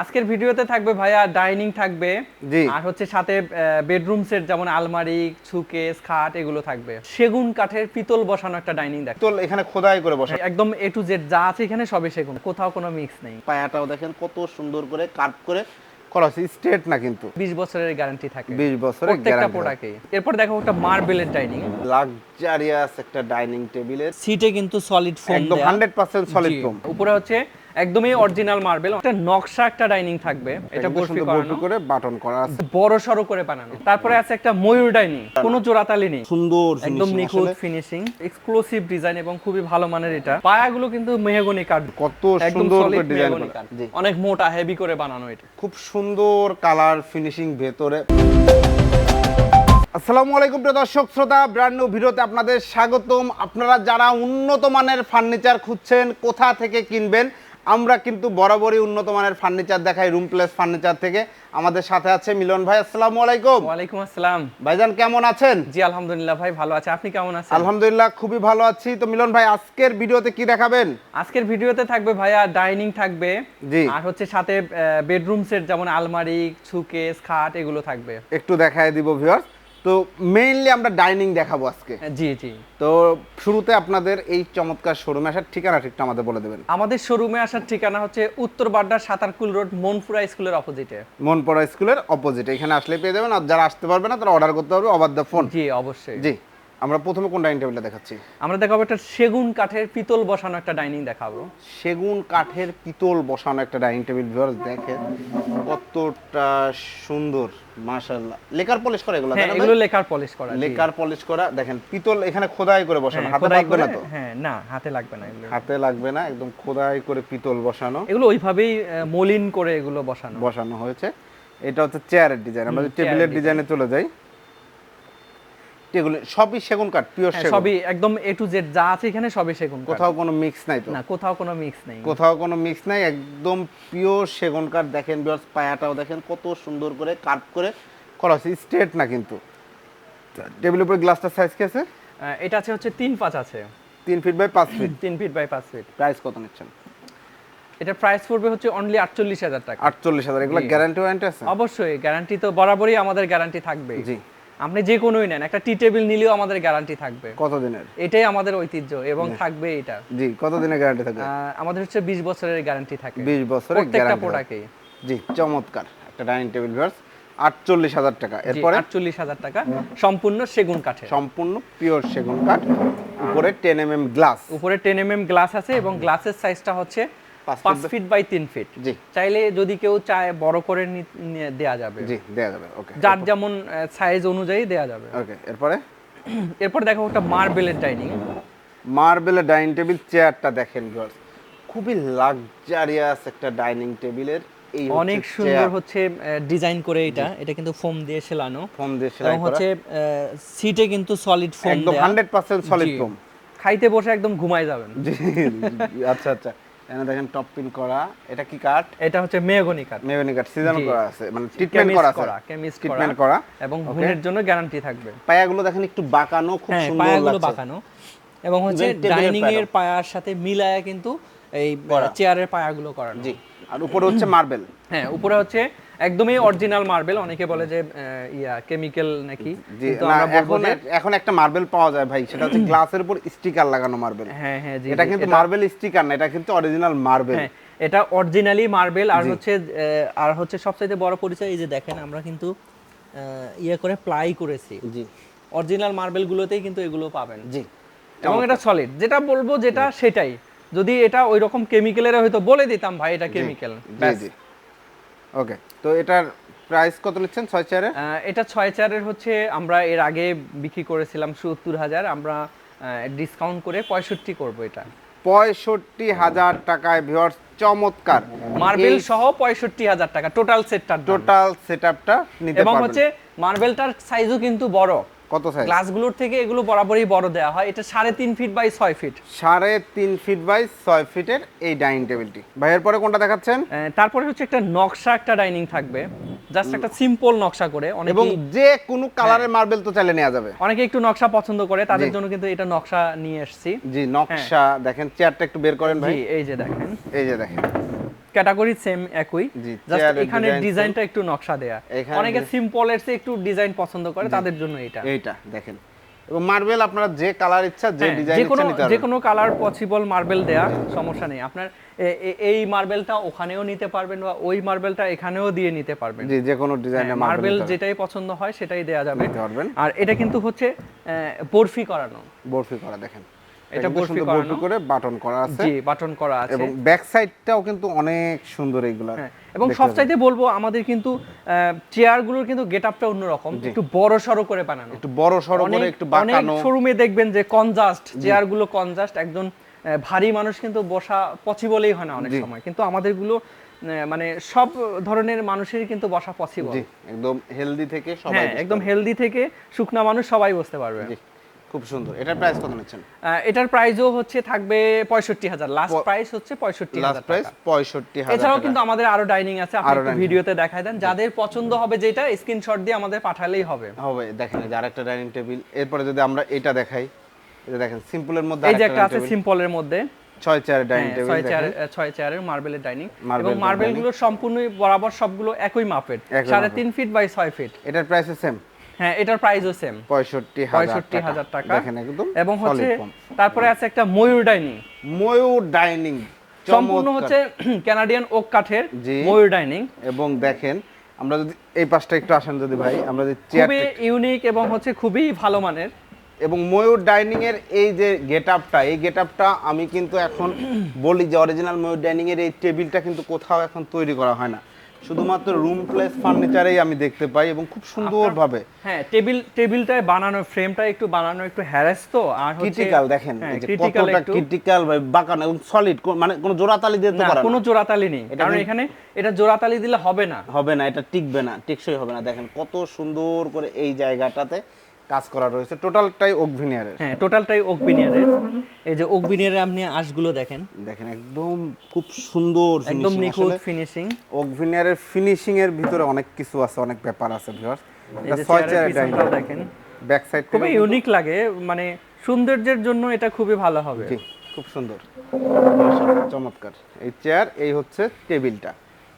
আজকের ভিডিওতে থাকবে ভাইয়া ডাইনিং থাকবে। আর হচ্ছে সাথে বেডরুম সেট যেমন আলমারি সুকেস খাট এগুলো থাকবে। সেগুন কাঠের পিতল বসানো একটা ডাইনিং দেখ। তো এখানে খোদাই করে বসে একদম এ টু জেড যা আছে এখানে সবই সেগুন। কোথাও কোনো মিক্স নেই। পায়াটাও দেখেন কত সুন্দর করে কাট করে করা স্ট্রেট না কিন্তু। বিশ বছরের গ্যারান্টি থাকে। 20 বছরের প্রত্যেকটা প্রোডাক্টে এরপর দেখো একটা মার্বেলের ডাইনিং লাক্সারিয়াস একটা ডাইনিং টেবিলের সিটে কিন্তু সলিড ফোম একদম 100% সলিড ফোম উপরে হচ্ছে একদমই অরিজিনাল মার্বেল একটা নকশা একটা ডাইনিং থাকবে এটা বরফি করানো। করে বাটন করা আছে। বড় সড়ো করে বানানো। তারপরে আছে একটা ময়ূর ডাইনিং কোনো জোড়াতালি নেই। সুন্দর একদম নিখুঁত ফিনিশিং এক্সক্লুসিভ ডিজাইন এবং খুবই ভালো মানের এটা। পায়াগুলো কিন্তু মেহগনি কাঠ। কত সুন্দর করে ডিজাইন অনেক মোটা হেভি করে বানানো এটা। খুব সুন্দর কালার ফিনিশিং ভেতরে। আসসালামু আলাইকুম প্রিয় দর্শক শ্রোতা ব্র্যান্ড নিউ ভিডিওতে আপনাদের স্বাগতম। আপনারা যারা উন্নত মানের ফার্নিচার খুঁজছেন কোথা থেকে কিনবেন আমরা কিন্তু বরাবরই উন্নত মানের ফার্নিচার দেখাই রুম প্লেস ফার্নিচার থেকে। আমাদের সাথে আছে মিলন ভাই আসসালামু আলাইকুম। ওয়ালাইকুম আসসালাম। ভাইজান কেমন আছেন? জি আলহামদুলিল্লাহ ভাই ভালো আছে। আপনি কেমন আছেন? আলহামদুলিল্লাহ খুবই ভালো আছি। তো মিলন ভাই আজকের ভিডিওতে কি দেখাবেন? আজকের ভিডিওতে থাকবে ভাইয়া ডাইনিং থাকবে। জি। আর হচ্ছে সাথে বেডরুম সেট যেমন আলমারি সুকেস খাট এগুলো থাকবে। একটু দেখায় দিব ভিউয়ার্স তো মেইনলি আমরা ডাইনিং দেখাবো আজকে। জি জি। তো শুরুতে আপনাদের এই চমৎকার শোরুমে আসার ঠিকানা ঠিকটা আমাদের বলে দেবেন। আমাদের শোরুমে আসার ঠিকানা হচ্ছে উত্তর বাড্ডা সাতারকুল রোড মনপুরা স্কুলের অপোজিটে মনপুরা স্কুলের অপোজিটে এখানে আসলে পেয়ে যাবেন আর যারা আসতে পারবে না তারা অর্ডার করতে পারবে অবাধ্য ফোন জি অবশ্যই। জি। আমরা প্রথমে কোন ডাইনিং টেবিলটা দেখাচ্ছি? আমরা দেখাবো একটা সেগুন কাঠের পিতল বসানো একটা ডাইনিং দেখাবো। সেগুন কাঠের পিতল বসানো একটা ডাইনিং টেবিল ভিউয়ার্স দেখেন কতটা সুন্দর মাশাআল্লাহ। লেকার পলিশ করা এগুলো হ্যাঁ এগুলো লেকার পলিশ করা লেকার পলিশ করা দেখেন পিতল এখানে খোদাই করে বসানো হ্যাঁ, হাতে লাগবে না তো? হ্যাঁ না হাতে লাগবে না এগুলো। হাতে লাগবে না একদম খোদাই করে পিতল বসানো। এগুলো ওইভাবেই মলিন করে এগুলো বসানো। বসানো হয়েছে। এটা হচ্ছে চেয়ারের ডিজাইন আমরা টেবিলের ডিজাইনে চলে যাই। টেবিল সবই সেগুন কাঠ পিওর হ্যাঁ, সেগুন। সবই একদম এ টু জেড যা আছে এখানে সবই সেগুন কাঠ। কোথাও কোনো মিক্স নাই তো? না কোথাও কোনো মিক্স নেই। কোথাও কোনো মিক্স নাই একদম পিওর সেগুন কাঠ। দেখেন বিয়ার্স পায়াটাও দেখেন কত সুন্দর করে কাট করে করা হয়েছে স্ট্রেট না কিন্তু। টেবিলের উপরে গ্লাসটার সাইজ কি আছে? এটা আছে হচ্ছে তিন পাঁচ আছে। তিন ফিট বাই পাঁচ ফিট তিন ফিট বাই পাঁচ ফিট প্রাইস কত নিচ্ছেন? এটা প্রাইস পড়বে হচ্ছে অনলি আটচল্লিশ হাজার টাকা। আটচল্লিশ হাজার এগুলো। গ্যারান্টি ওয়ারেন্টি আছে? অবশ্যই গ্যারান্টি তো বরাবরই আমাদের গ্যারান্টি থাকবে জি। আপনি যে কোনোই নেন একটা টি টেবিল নিলেও আমাদের গ্যারান্টি থাকবে। কত দিনের এটাই আমাদের ঐতিহ্য এবং থাকবে এটা। জি কত দিনের গ্যারান্টি থাকবে আমাদের হচ্ছে বিশ বছরের গ্যারান্টি থাকে। বিশ বছরের প্রত্যেকটা প্রোডাক্টে জি চমৎকার। একটা ডাইনিং টেবিল ভিউয়ার্স আটচল্লিশ হাজার টাকা। এরপরে? আটচল্লিশ হাজার টাকা। সম্পূর্ণ সেগুন কাঠে সম্পূর্ণ পিওর সেগুন কাঠ। উপরে টেন এম এম গ্লাস উপরে টেন এম এম গ্লাস আছে এবং গ্লাসের সাইজটা হচ্ছে পাঁচ ফিট বাই তিন ফিট। জি। চাইলে যদি কেউ চায় বড় করে দেয়া যাবে। জি দেয়া যাবে ওকে যার যেমন সাইজ অনুযায়ী দেয়া যাবে। ওকে এরপরে? এরপর দেখো একটা মার্বেলের ডাইনিং মার্বেলের ডাইনিং টেবিল চেয়ারটা দেখেন ভিউয়ার্স খুবই লাক্সারিয়াস একটা ডাইনিং টেবিলের এই অনেক সুন্দর হচ্ছে ডিজাইন করে এটা। এটা কিন্তু ফোম দিয়ে সেলানো। ফোম দিয়ে এবং হচ্ছে সিটে কিন্তু সলিড ফোম একদম দেয়া। হান্ড্রেড পার্সেন্ট সলিড ফোম খাইতে বসে একদম ঘুমাই যাবেন। আচ্ছা আচ্ছা। এখানে দেখেন টপ পিন করা। এটা কি কাঠ এটা হচ্ছে মেগনি কাঠ মেগনি কাঠ সিজন করা আছে। মানে ট্রিটমেন্ট করা আছে। কেমিস্ট ট্রিটমেন্ট করা। এবং Okay. জন্য গ্যারান্টি থাকবে। পায়াগুলো দেখেন একটু বাঁকানো খুব সুন্দর লাগছে। পায়াগুলো বাঁকানো। এবং হচ্ছে ডাইনিং এর পায়ার সাথে মিলায়া কিন্তু এই। চেয়ারের পায়াগুলো করানো। জি। আর উপরে হচ্ছে মার্বেল হ্যাঁ উপরে হচ্ছে একদমই অরিজিনাল মার্বেল অনেকে বলে যে ইয়া কেমিক্যাল নাকি। এখন এখন একটা মার্বেল পাওয়া যায় ভাই সেটা হচ্ছে গ্লাসের উপর স্টিকার লাগানো মার্বেল হ্যাঁ হ্যাঁ জি এটা কিন্তু মার্বেল স্টিকার না এটা কিন্তু অরিজিনাল মার্বেল হ্যাঁ এটা অরিজিনালি মার্বেল আর হচ্ছে আর হচ্ছে সবচাইতে বড় পরিচয় এই যে দেখেন আমরা কিন্তু ইয়ে করে প্লাই করেছি। জি। অরিজিনাল মার্বেল গুলোতেই কিন্তু এগুলো পাবেন। জি। এবং এটা সলিড যেটা বলব যেটা সেটাই। যদি এটা ওই রকম কেমিক্যালের হয়তো বলে দিতাম ভাই এটা কেমিক্যাল জি জি। ওকে তো এটার প্রাইস কত নিচ্ছেন? ছয় চারের এটা ছয় চারের হচ্ছে আমরা এর আগে বিক্রি করেছিলাম সত্তর হাজার। আমরা ডিসকাউন্ট করে পঁয়ষট্টি করব এটা। পঁয়ষট্টি হাজার টাকায় ভিউয়ার্স চমৎকার। মার্বেল সহ পঁয়ষট্টি হাজার টাকা টোটাল সেটটা টোটাল সেটআপটা নিতে এবং হচ্ছে মার্বেলটার সাইজও কিন্তু বড়। কত সাইজ গ্লাসগুলোর থেকে এগুলো বরাবরই বড় দেওয়া হয়। এটা সাড়ে তিন ফিট বাই ছয় ফিট সাড়ে তিন ফিট বাই ছয় ফিটের এই ডাইনিং টেবিলটি ভাইয়ের পরে কোনটা দেখাচ্ছেন? তারপরে হচ্ছে একটা নকশা একটা ডাইনিং থাকবে। জাস্ট একটা সিম্পল নকশা করে। এবং অনেকে যে কোনো কালারের মার্বেল তো চাইলে নেওয়া যাবে। অনেকে একটু নকশা পছন্দ করে তাদের জন্য কিন্তু এটা নকশা নিয়ে এসেছি। জি নকশা দেখেন চেয়ারটা একটু বের করেন ভাই। এই যে দেখেন। এই যে দেখেন। ক্যাটাগরি সেম একই। জাস্ট এখানে ডিজাইনটা একটু নকশা দেয়া। অনেকে সিম্পলের চেয়ে একটু ডিজাইন পছন্দ করে তাদের জন্য এটা এইটা দেখেন। এবং মার্বেল আপনারা যে কালার ইচ্ছা যে হ্যাঁ, ডিজাইন ইচ্ছা কোনো নিতে যে কোনো কালার পসিবল মার্বেল দেয়া সমস্যা নেই। আপনার এই মার্বেলটা ওখানেও নিতে পারবেন বা ওই মার্বেলটা এখানেও দিয়ে নিতে পারবেন। জি যে কোনো ডিজাইনের মার্বেল মার্বেল যেটাই পছন্দ হয় সেটাই দেয়া যাবে। আর এটা কিন্তু হচ্ছে বরফি করানো। বরফি করা দেখেন। এটা বরফি করে বাটন করা আছে। জি বাটন করা আছে। এবং ব্যাক সাইডটাও কিন্তু অনেক সুন্দর এইগুলা হ্যাঁ, এবং সবচাইতে বলব আমাদের কিন্তু চেয়ারগুলোর কিন্তু গেটআপটা অন্যরকম। একটু বড় সড়ো করে বানানো। একটু বড় সড়ো করে একটু অনেক শোরুমে দেখবেন যে কনজাস্ট চেয়ারগুলো কনজাস্ট একজন ভারী মানুষ কিন্তু বসা পসিবলই হয় না অনেক সময়। কিন্তু আমাদেরগুলো আহ, মানে সব ধরনের মানুষেরই কিন্তু বসা পসিবল একদম হেলদি থেকে সবাই হ্যাঁ একদম হেলদি থেকে শুকনা মানুষ সবাই বসতে পারবে। খুব সুন্দর। এটার প্রাইস কত নিচ্ছেন? এটার প্রাইসও হচ্ছে থাকবে পঁয়ষট্টি হাজার। লাস্ট প্রাইস হচ্ছে পঁয়ষট্টি লাস্ট প্রাইস পঁয়ষট্টি হাজার এছাড়াও কিন্তু আমাদের আরও ডাইনিং আছে আপনি ভিডিওতে দেখায় দেন। যাদের পছন্দ হবে যেটা স্ক্রিনশট দিয়ে আমাদের পাঠালেই হবে। হবে দেখেন এই যে আরেকটা ডাইনিং টেবিল এরপরে যদি আমরা এটা দেখাই এটা দেখেন সিম্পলের মধ্যে এই যে একটা আছে সিম্পলের মধ্যে। ছয় চেয়ারের ডাইনিং টেবিল ছয় চেয়ার দেখেন ছয় চেয়ারের মার্বেলের ডাইনিং এবং এর মার্বেলগুলো সম্পূর্ণই বরাবর সবগুলো একই মাপের। সাড়ে তিন ফিট বাই ছয় ফিট এটার প্রাইস সেম হ্যাঁ এটার প্রাইসও সেম পঁয়ষট্টি পঁয়ষট্টি হাজার টাকা। দেখেন একদম এবং হচ্ছে তারপরে আছে একটা ময়ূর ডাইনিং ময়ূর ডাইনিং সম্পূর্ণ হচ্ছে কানাডিয়ান ওক কাঠের ময়ূর ডাইনিং এবং দেখেন আমরা যদি এই পাশটা একটু আসেন যদি ভাই আমরা যদি খুবই ইউনিক এবং হচ্ছে খুবই ভালো মানের। এবং ময়ূর ডাইনিং এর এই যে গেট আপটা এই গেট আপটা আমি কিন্তু এখন বলি যে অরিজিনাল ময়ূর ডাইনিং এর এই টেবিলটা কিন্তু কোথাও এখন তৈরি করা হয় না। শুধুমাত্র রুম প্লেস ফার্নিচারেই আমি দেখতে পাই এবং খুব সুন্দরভাবে। হ্যাঁ টেবিল টেবিলটায় বানানো ফ্রেমটা একটু বানানো একটু হ্যারাস তো আর হচ্ছে ক্রিটিক্যাল দেখেন হ্যাঁ, এই যে কতটা ক্রিটিক্যাল ভাই বাঁকানো এবং সলিড মানে কোনো জোড়াতালি দিয়ে তো না কোনো জোড়াতালি নেই। কারণ এখানে এটা জোড়াতালি দিলে হবে না। হবে না এটা টিকবে না টেকসই হবে না। দেখেন কত সুন্দর করে এই জায়গাটাতে কাজ করা রয়েছে। টোটালটাই ওকভিনিয়ারের হ্যাঁ টোটালটাই ওক বিনিয়ারের এই যে ওক বিনিয়ারের আপনি আঁশগুলো দেখেন। দেখেন একদম খুব সুন্দর একদম নিখুঁত। ফিনিশিং ওকভিনিয়ারের ফিনিশিং এর ভিতরে অনেক কিছু আছে অনেক ব্যাপার আছে ভিউয়ার্স এটা ছয় চেয়ারের ডাইনিং দেখেন। ব্যাক সাইড খুবই ইউনিক লাগে মানে সৌন্দর্যের জন্য এটা খুবই ভালো হবে। জি খুব সুন্দর। চমৎকার। এই চেয়ার এই হচ্ছে টেবিলটা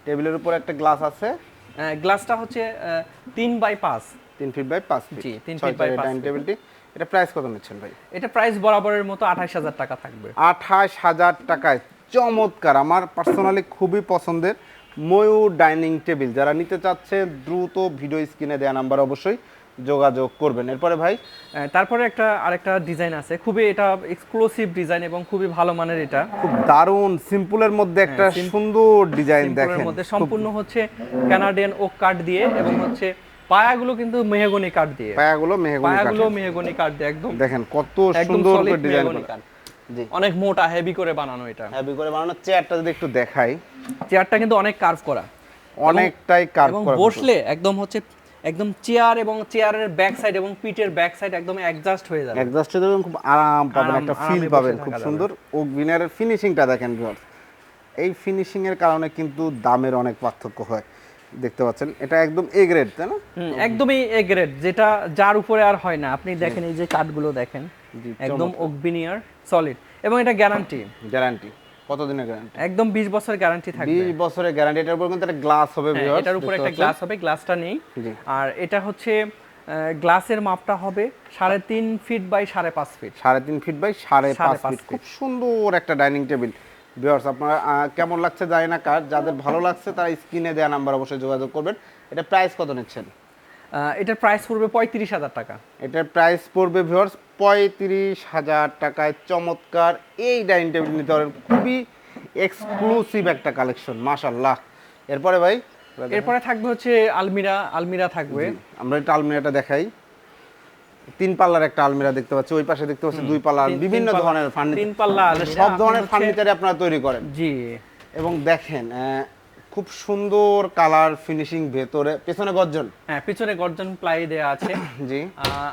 টেবিলের উপর একটা গ্লাস আছে। গ্লাসটা হচ্ছে আহ, তিন বাই পাঁচ। তিন ফিট বাই পাঁচ ফিট জি, তিন ছয় feet by ডাইনিং টেবিলটি এটা প্রাইস কত নিচ্ছেন ভাই? এটা প্রাইস বরাবরের মতো আঠাশ হাজার টাকা থাকবে। আঠাশ হাজার টাকায়। চমৎকার। আমার পার্সোনালি খুবই পছন্দের ময়ূর ডাইনিং টেবিল যারা নিতে চাচ্ছে দ্রুত ভিডিও স্ক্রিনে দেওয়া নাম্বার অবশ্যই যোগাযোগ করবেন। এরপরে ভাই? তারপরে একটা আরেকটা ডিজাইন আছে। খুবই এটা এক্সক্লুসিভ ডিজাইন এবং খুবই ভালো মানের এটা। খুব দারুণ সিম্পলের মধ্যে একটা হ্যাঁ, সুন্দর ডিজাইন দেখেন। মধ্যে সম্পূর্ণ হচ্ছে কানাডিয়ান ওক কাঠ দিয়ে এবং হচ্ছে পায়াগুলো কিন্তু মেহগনি কাঠ দিয়ে। পায়াগুলো মেহগনি পায়াগুলো মেহগনি কাঠ দিয়ে একদম। দেখেন কত সুন্দর করে ডিজাইন জি। অনেক মোটা হেভি করে বানানো এটা। হ্যাভি করে বানানো। চেয়ারটা যদি একটু দেখাই। চেয়ারটা কিন্তু অনেক কার্ভ করা। অনেকটাই কার্ভ এবং করা বসলে একদম হচ্ছে একদম চেয়ার এবং চেয়ারের ব্যাক সাইড এবং ব্যাক সাইড একদম অ্যাডজাস্ট হয়ে যাবে। অ্যাডজাস্ট দেবেন খুব আরাম পাবেন একটা ফিল পাবেন খুব সুন্দর। ফিনিশিংটা দেখেন ভিউয়ার্স এই ফিনিশিং এর কারণে কিন্তু দামের অনেক পার্থক্য হয়। দেখতে পাচ্ছেন এটা একদম এ গ্রেড তাই না? একদমই এ গ্রেড যেটা যার উপরে আর হয় না। আপনি দেখেন এই যে কাঠগুলো দেখেন একদম ওকবিনিয়ার সলিড এবং এটা গ্যারান্টি গ্যারান্টি কতদিনের গ্যারান্টি একদম 20 বছরের গ্যারান্টি থাকবে। বিশ বছরের গ্যারান্টি এটার উপর কিন্তু একটা গ্লাস হবে হ্যাঁ, viewers, এটার উপরে একটা গ্লাস হবে গ্লাসটা নেই। আর এটা হচ্ছে গ্লাসের মাপটা হবে সাড়ে তিন ফিট বাই সাড়ে পাঁচ ফিট সাড়ে তিন ফিট বাই সাড়ে পাঁচ ফিট খুব সুন্দর একটা ডাইনিং টেবিল ভিউয়ার্স আপনারা কেমন লাগছে জানি না কার যাদের ভালো লাগছে তারা স্ক্রিনে দেওয়া নাম্বার অবশ্যই যোগাযোগ করবেন। এটা প্রাইস কত নিচ্ছেন? এটার প্রাইস পড়বে পঁয়ত্রিশ হাজার টাকা। এটার প্রাইস পড়বে ভিউয়ার্স পঁয়ত্রিশ হাজার টাকায়। চমৎকার এই ডাইনিং টেবিল নিতে পারেন। খুবই এক্সক্লুসিভ একটা কালেকশন মাশাল্লাহ এরপরে ভাই এরপরে থাকবে হচ্ছে আলমিরা আলমিরা থাকবে। আমরা একটা আলমিরাটা দেখাই। তিন পাল্লার একটা আলমিরা দেখতে পাচ্ছি ওই পাশে দেখতে পাচ্ছি দুই পাল্লার বিভিন্ন ধরনের ফার্নিচার তিন পাল্লা সব ধরনের হচ্ছে- ফার্নিচারে আপনারা তৈরি করেন। জি। এবং দেখেন খুব সুন্দর কালার ফিনিশিং ভেতরে পেছনে গর্জন। হ্যাঁ পিছনে গর্জন প্লাই দেওয়া আছে। জি।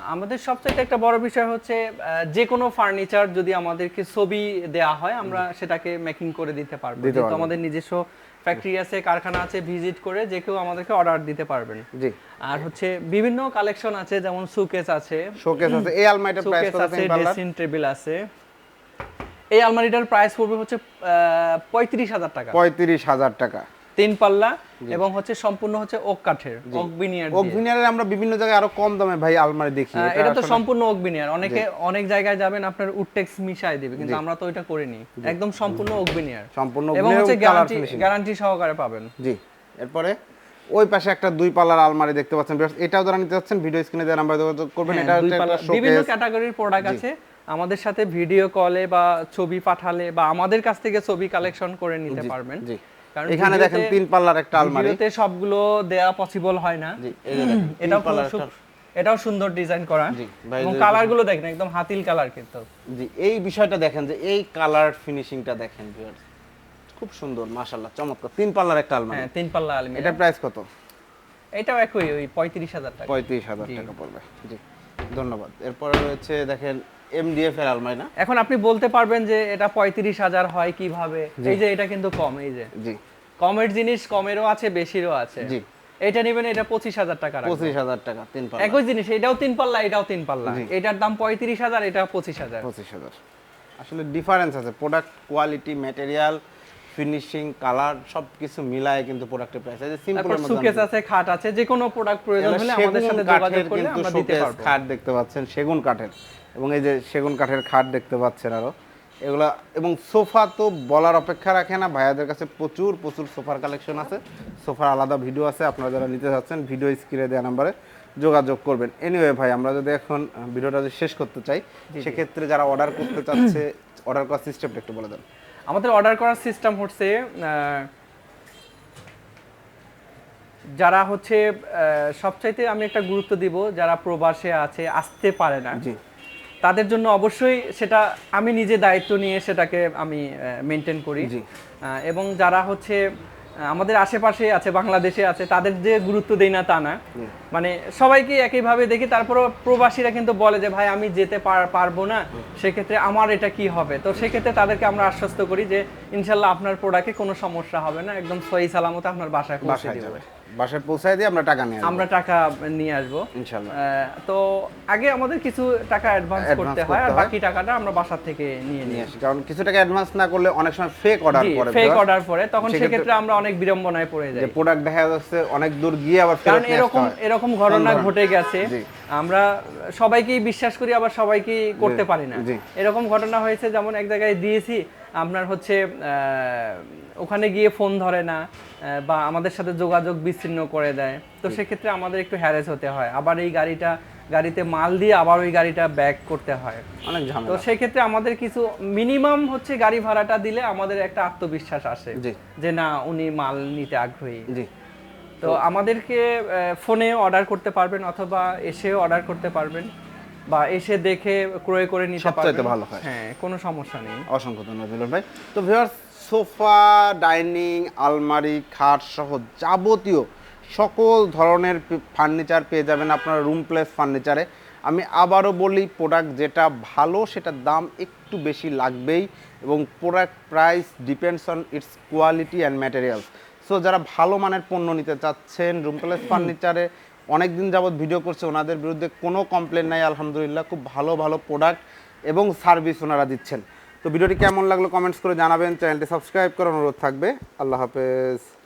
আমাদের সবচেয়ে একটা বড় বিষয় হচ্ছে যে কোনো ফার্নিচার যদি আমাদেরকে ছবি দেয়া হয় আমরা সেটাকে মেকিং করে দিতে পারব। যেহেতু আমাদের নিজস্ব ফ্যাক্টরি আছে কারখানা আছে ভিজিট করে যে কেউ আমাদেরকে অর্ডার দিতে পারবেন। জি। আর হচ্ছে বিভিন্ন কালেকশন আছে যেমন সুকেস আছে। শোকেস আছে। এই আলমারিটার প্রাইস কত আছে ড্রেসিং টেবিল আছে। এই আলমারিটার প্রাইস পড়বে হচ্ছে পঁয়ত্রিশ হাজার টাকা। পঁয়ত্রিশ হাজার টাকা। তিন পাল্লা এবং হচ্ছে সম্পূর্ণ হচ্ছে ওক কাঠের ওক বিনিয়ার দিয়ে। অগ্নিয়ারের আমরা বিভিন্ন জায়গায় আরও কম দামে ভাই আলমারি দেখি। এটা এটা তো সম্পূর্ণ ওক বিনিয়ার অনেকে অনেক জায়গায় যাবেন আপনার উডটেক্স মিশাই দিবে কিন্তু আমরা তো ওইটা করিনি। একদম সম্পূর্ণ ওক বিনিয়ার সম্পূর্ণ এবং হচ্ছে গ্যারান্টি গ্যারান্টি সহকারে পাবেন। জি। এরপরে ওই পাশে একটা দুই পাল্লার আলমারি দেখতে পাচ্ছেন। এটাও যারা নিতে যাচ্ছেন ভিডিও স্ক্রিনে দেওয়ার নাম্বার যোগাযোগ করবেন। হ্যাঁ, এটা হচ্ছে বিভিন্ন ক্যাটাগরির প্রোডাক্ট আছে। আমাদের সাথে ভিডিও কলে বা ছবি পাঠালে বা আমাদের কাছ থেকে ছবি কালেকশন করে নিতে পারবেন। জি। এখানে দেখেন তিন পাল্লার একটা আলমারি। ভিডিওতে সবগুলো দেয়া পসিবল হয় না। এটাও এটাও সুন্দর ডিজাইন করা। এবং কালারগুলো দেখেন। একদম হাতিল কালার কিন্তু। জি এই বিষয়টা দেখেন যে এই কালার ফিনিশিংটা দেখেন viewers। খুব সুন্দর মাশাআল্লাহ চমৎকার। তিন পাল্লার একটা আলমারি। হ্যাঁ তিন পাল্লা আলমিরা। এটা প্রাইস কত? এটাও একই ওই পঁয়ত্রিশ হাজার টাকা। পঁয়ত্রিশ হাজার টাকা পড়বে। জি ধন্যবাদ। এরপরে রয়েছে দেখেন এমডিএফ এর আলমারি না? এখন আপনি বলতে পারবেন যে এটা পঁয়ত্রিশ হাজার হয় কীভাবে? এই যে এটা কিন্তু কম এই যে। জি। কমের জিনিস কমেরও আছে বেশিরও আছে। জি। এটা নেবেন এটা পঁচিশ হাজার টাকা পঁচিশ হাজার টাকা তিন পাল্লা। একই জিনিস এটাও তিন পাল্লা এটাও তিন পাল্লা। এটার দাম পঁয়ত্রিশ হাজার এটা পঁচিশ হাজার। পঁচিশ হাজার। আসলে ডিফারেন্স আছে product quality material finishing colour সব কিছু মিলায় কিন্তু প্রোডাক্টের প্রাইস আছে সিম্পল সুকেস আছে খাট আছে যে কোনো প্রোডাক্ট প্রয়োজন হলে আমাদের সাথে যোগাযোগ করলে আমরা দিতে পারব। খাট দেখতে পাচ্ছেন সেগুন কাঠের। এবং এই যে সেগুন কাঠের খাট দেখতে পাচ্ছেন আরও এগুলা এবং সোফা তো বলার অপেক্ষা রাখে না ভাইয়াদের কাছে প্রচুর প্রচুর সোফার কালেকশন আছে সোফার আলাদা ভিডিও আছে আপনারা যারা নিতে চাচ্ছেন ভিডিও স্ক্রিনে দেওয়া নাম্বারে যোগাযোগ করবেন। এনিওয়ে ভাই আমরা যদি এখন ভিডিওটা যদি শেষ করতে চাই সেক্ষেত্রে যারা অর্ডার করতে চাচ্ছে অর্ডার করার সিস্টেমটা একটু বলে দেন। আমাদের অর্ডার করার সিস্টেম হচ্ছে যারা হচ্ছে সবচাইতে আমি একটা গুরুত্ব দিব যারা প্রবাসে আছে আসতে পারে না। জি। তাদের জন্য অবশ্যই সেটা আমি নিজে দায়িত্ব নিয়ে সেটাকে আমি মেনটেন করি। এবং যারা হচ্ছে আমাদের আশেপাশে আছে বাংলাদেশে আছে তাদের যে গুরুত্ব দেই না তা না। মানে সবাইকে একইভাবে দেখি তারপরও প্রবাসীরা কিন্তু বলে যে ভাই আমি যেতে পারব না। সেক্ষেত্রে আমার এটা কি হবে? তো সেক্ষেত্রে তাদেরকে আমরা আশ্বস্ত করি যে ইনশাল্লাহ আপনার প্রোডাক্টে কোনো সমস্যা হবে না। একদম সহি সালামত আপনার বাসায় পৌঁছে বাসায় যাবে। বাসায় পৌঁছায় দিয়ে আমরা টাকা নিয়ে আসব। আমরা টাকা নিয়ে আসব। তো আগে আমাদের কিছু টাকা অ্যাডভান্স করতে হয় আর বাকি টাকাটা আমরা বাসার থেকে নিয়ে নিয়ে আসি। কারণ কিছু টাকা অ্যাডভান্স না করলে অনেক সময় ফেক অর্ডার করে ফেক অর্ডার পরে তখন সেক্ষেত্রে- আমরা অনেক বিড়ম্বনায় পড়ে যে যাই। প্রোডাক্ট দেখা যাচ্ছে অনেক দূর গিয়ে আবার ফেরত এরকম এরকম ঘটনা ঘটে গেছে। আমরা সবাইকেই বিশ্বাস করি আবার সবাইকেই করতে পারি না। এরকম ঘটনা হয়েছে যেমন এক জায়গায় দিয়েছি আপনার হচ্ছে ওখানে গিয়ে ফোন ধরে না বা আমাদের সাথে যোগাযোগ বিচ্ছিন্ন করে দেয়। তো সেক্ষেত্রে আমাদের একটু হ্যারেস হতে হয়। আবার এই গাড়িটা গাড়িতে মাল দিয়ে আবার ওই গাড়িটা ব্যাক করতে হয়। অনেক তো সেক্ষেত্রে আমাদের কিছু মিনিমাম হচ্ছে গাড়ি ভাড়াটা দিলে আমাদের একটা আত্মবিশ্বাস আসে। যে না উনি মাল নিতে আগ্রহী। তো আমাদেরকে ফোনে অর্ডার করতে পারবেন অথবা এসেও অর্ডার করতে পারবেন বা এসে দেখে ক্রয় করে নিতে পারবেন। ভালো হয়। হ্যাঁ কোনো সমস্যা নেই। অসংখ্য ধন্যবাদ ভাই। তো ভিউয়ার্স সোফা ডাইনিং আলমারি খাট সহ যাবতীয় সকল ধরনের ফার্নিচার পেয়ে যাবেন আপনার রুম প্লেস ফার্নিচারে আমি আবারও বলি প্রোডাক্ট যেটা ভালো সেটার দাম একটু বেশি লাগবেই এবং product price depends on its quality and materials so যারা ভালো মানের পণ্য নিতে চাচ্ছেন রুম প্লাস ফার্নিচারে অনেক দিন যাবৎ ভিডিও করছে ওনাদের বিরুদ্ধে কোনো কমপ্লেন নাই আলহামদুলিল্লাহ খুব ভালো ভালো প্রোডাক্ট এবং সার্ভিস ওনারা দিচ্ছেন। তো ভিডিওটি কেমন লাগল কমেন্টস করে জানাবেন চ্যানেলটি সাবস্ক্রাইব করার অনুরোধ থাকবে। আল্লাহ হাফেজ।